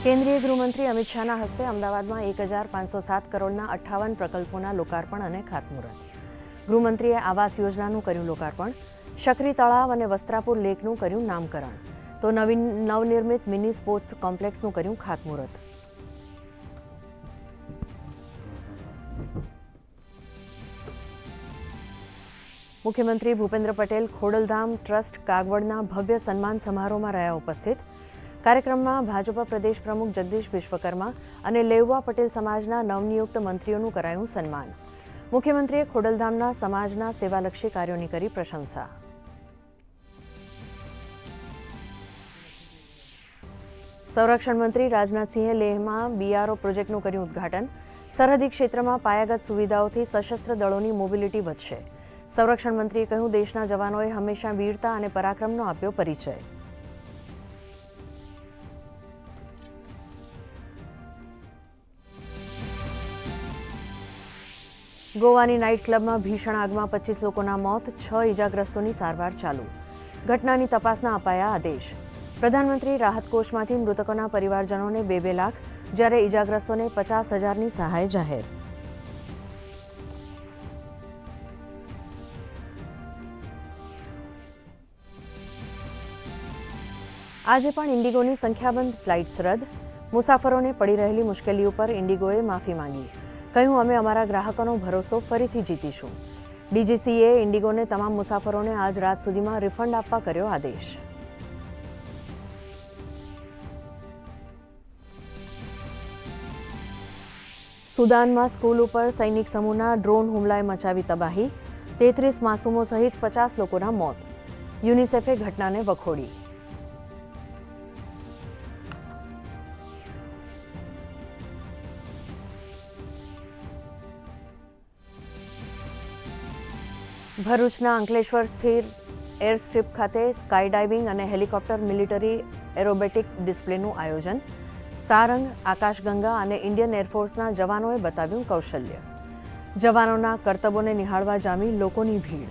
કેન્દ્રીય ગૃહમંત્રી અમિત શાહના હસ્તે અમદાવાદમાં એક હજાર પાંચસો સાત કરોડના અઠ્ઠાવન પ્રકલ્પોના લોકાર્પણ અને ખાતમુહૂર્ત. ગૃહમંત્રીએ આવાસ યોજનાનું કર્યું લોકાર્પણ, શકરી તળાવ અને વસ્ત્રાપુર લેકનું કર્યું નામકરણ, તો નવીન નવનિર્મિત મિની સ્પોર્ટ્સ કોમ્પ્લેક્સનું કર્યું ખાતમુહૂર્ત. મુખ્યમંત્રી ભૂપેન્દ્ર પટેલ ખોડલધામ ટ્રસ્ટ કાગવડના ભવ્ય સન્માન સમારોહમાં રહ્યા ઉપસ્થિત. કાર્યક્રમમાં ભાજપા પ્રદેશ પ્રમુખ જગદીશ વિશ્વકર્મા અને લેઉવા પટેલ સમાજના નવનિયુક્ત મંત્રીઓનું કરાયું સન્માન. મુખ્યમંત્રીએ ખોડલધામના સમાજના સેવાલક્ષી કાર્યોની કરી પ્રશંસા. સંરક્ષણ મંત્રી રાજનાથસિંહે લેહમાં બીઆરઓ પ્રોજેક્ટનું કર્યું ઉદ્ઘાટન. સરહદી ક્ષેત્રમાં પાયાગત સુવિધાઓથી સશસ્ત્ર દળોની મોબિલિટી વધશે. સંરક્ષણ મંત્રીએ કહ્યું, દેશના જવાનોએ હંમેશા વીરતા અને પરાક્રમનો આપ્યો પરિચય. ગોવાની નાઇટ ક્લબમાં ભીષણ આગમાં પચીસ લોકોના મોત, છ ઇજાગ્રસ્તોની સારવાર ચાલુ. ઘટનાની તપાસના અપાયા આદેશ. પ્રધાનમંત્રી રાહત કોષમાંથી મૃતકોના પરિવારજનોને બે બે લાખ, જ્યારે ઇજાગ્રસ્તોને પચાસ હજારની સહાય જાહેર. આજે પણ ઇન્ડિગોની સંખ્યાબંધ ફ્લાઇટ્સ રદ. મુસાફરોને પડી રહેલી મુશ્કેલી ઉપર ઇન્ડિગોએ માફી માંગી. કહ્યું, અમે અમારા ગ્રાહકોનો ભરોસો ફરીથી જીતીશું. ડીજીસીએ ઇન્ડિગોને તમામ મુસાફરોને આજ રાત સુધીમાં રિફંડ આપવા કર્યો આદેશ. સુદાનમાં સ્કૂલ ઉપર સૈનિક સમૂહના ડ્રોન હુમલાએ મચાવી તબાહી, તેત્રીસ માસૂમો સહિત પચાસ લોકોના મોત. યુનિસેફે ઘટનાને વખોડી. ભરૂચના અંકલેશ્વર સ્થિર એર સ્ટ્રીપ ખાતે સ્કાય ડાઇવિંગ અને હેલિકોપ્ટર મિલિટરી એરોબેટિક ડિસ્પ્લેનું આયોજન. સારંગ, આકાશગંગા અને ઇન્ડિયન એરફોર્સના જવાનોએ બતાવ્યું કૌશલ્ય. જવાનોના કરતબોને નિહાળવા જામી લોકોની ભીડ.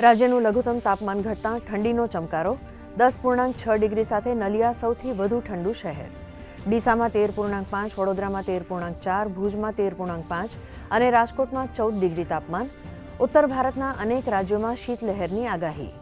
રાજ્યનું લઘુત્તમ તાપમાન ઘટતા ઠંડીનો ચમકારો. દસ પૂર્ણાંક છ ડિગ્રી સાથે નલિયા સૌથી વધુ ઠંડુ શહેર. ડીસામાં તેર પૂર્ણાંક પાંચ, વડોદરામાં તેર પૂર્ણાંક ચાર, ભુજમાં તેર પૂર્ણાંક પાંચ અને રાજકોટમાં ચૌદ ડિગ્રી તાપમાન. ઉત્તર ભારતના અનેક રાજ્યોમાં શીતલહેરની આગાહી.